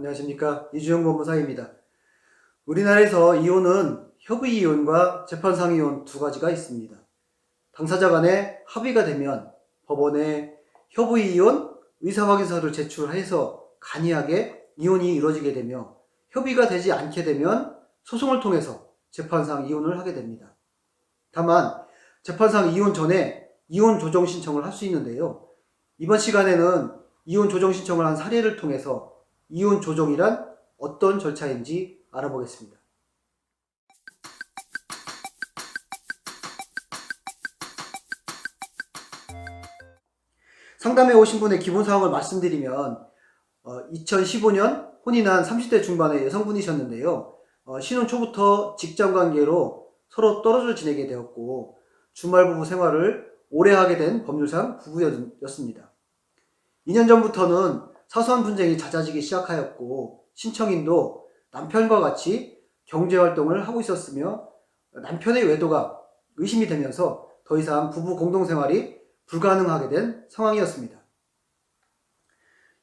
안녕하십니까 이주영 법무사입니다. 우리나라에서 이혼은 협의 이혼과 재판상 이혼 두 가지가 있습니다. 당사자 간에 합의가 되면 법원에 협의 이혼 의사 확인서를 제출해서 간이하게 이혼이 이루어지게 되며 협의가 되지 않게 되면 소송을 통해서 재판상 이혼을 하게 됩니다. 다만 재판상 이혼 전에 이혼 조정 신청을 할 수 있는데요. 이번 시간에는 이혼 조정 신청을 한 사례를 통해서 이혼 조정이란 어떤 절차인지 알아보겠습니다. 상담에 오신 분의 기본 사항을 말씀드리면 2015년 혼인한 30대 중반의 여성분이셨는데요. 어, 신혼 초부터 직장 관계로 서로 떨어져 지내게 되었고 주말 부부 생활을 오래 하게 된 법률상 부부였습니다. 2년 전부터는 사소한 분쟁이 잦아지기 시작하였고 신청인도 남편과 같이 경제활동을 하고 있었으며 남편의 외도가 의심이 되면서 더 이상 부부 공동생활이 불가능하게 된 상황이었습니다.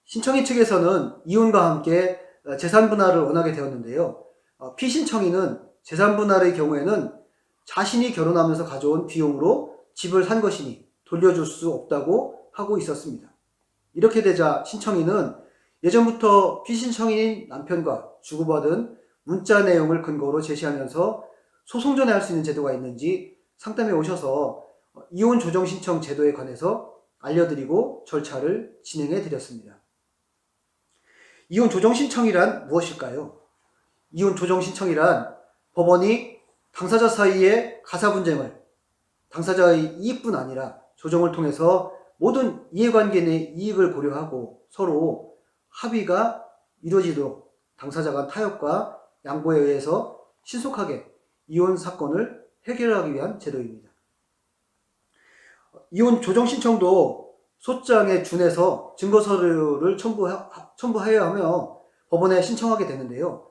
신청인 측에서는 이혼과 함께 재산 분할을 원하게 되었는데요. 어, 피신청인은 재산 분할의 경우에는 자신이 결혼하면서 가져온 비용으로 집을 산 것이니 돌려줄 수 없다고 하고 있었습니다. 이렇게 되자 신청인은 예전부터 피신청인 남편과 주고받은 문자 내용을 근거로 제시하면서 소송 전에 할 수 있는 제도가 있는지 상담에 오셔서 이혼 조정 신청 제도에 관해서 알려드리고 절차를 진행해 드렸습니다. 이혼 조정 신청이란 무엇일까요? 이혼 조정 신청이란 법원이 당사자 사이의 가사 분쟁을 당사자의 이익뿐 아니라 조정을 통해서 모든 이해관계 내 이익을 고려하고 서로 합의가 이루어지도록 당사자 간 타협과 양보에 의해서 신속하게 이혼 사건을 해결하기 위한 제도입니다. 이혼 조정 신청도 소장에 준해서 증거 서류를 첨부하, 첨부해야 하며 법원에 신청하게 되는데요.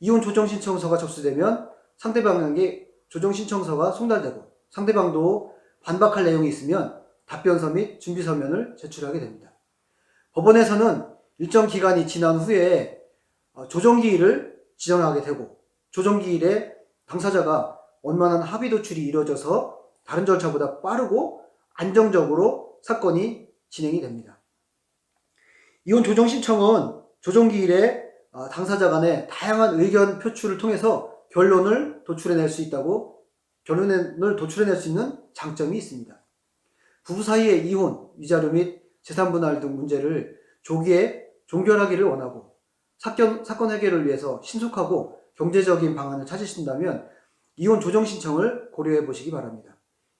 이혼 조정 신청서가 접수되면 상대방에게 조정 신청서가 송달되고 상대방도 반박할 내용이 있으면 답변서 및 준비 서면을 제출하게 됩니다. 법원에서는 일정 기간이 지난 후에 어, 조정기일을 지정하게 되고 조정기일에 당사자가 원만한 합의 도출이 이루어져서 다른 절차보다 빠르고 안정적으로 사건이 진행이 됩니다. 이혼 조정 신청은 조정기일에 어, 당사자 간의 다양한 의견 표출을 통해서 결론을 도출해낼 수 있다고 결론을 도출해낼 수 있는 장점이 있습니다. 부부 사이의 이혼, 위자료 및 재산 분할 등 문제를 조기에 종결하기를 원하고 사건, 사건 해결을 위해서 신속하고 경제적인 방안을 찾으신다면 이혼 조정 신청을 고려해 보시기 바랍니다.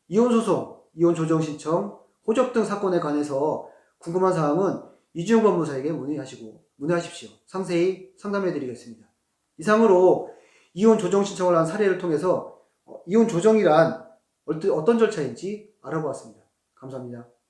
이혼 소송, 이혼 조정 신청, 호적 등 사건에 관해서 궁금한 사항은 이주영 법무사에게 문의하시고 문의하십시오. 상세히 상담해 드리겠습니다. 이상으로 이혼 조정 신청을 한 사례를 통해서 어, 이혼 조정이란 어떤 절차인지 알아보았습니다. 감사합니다.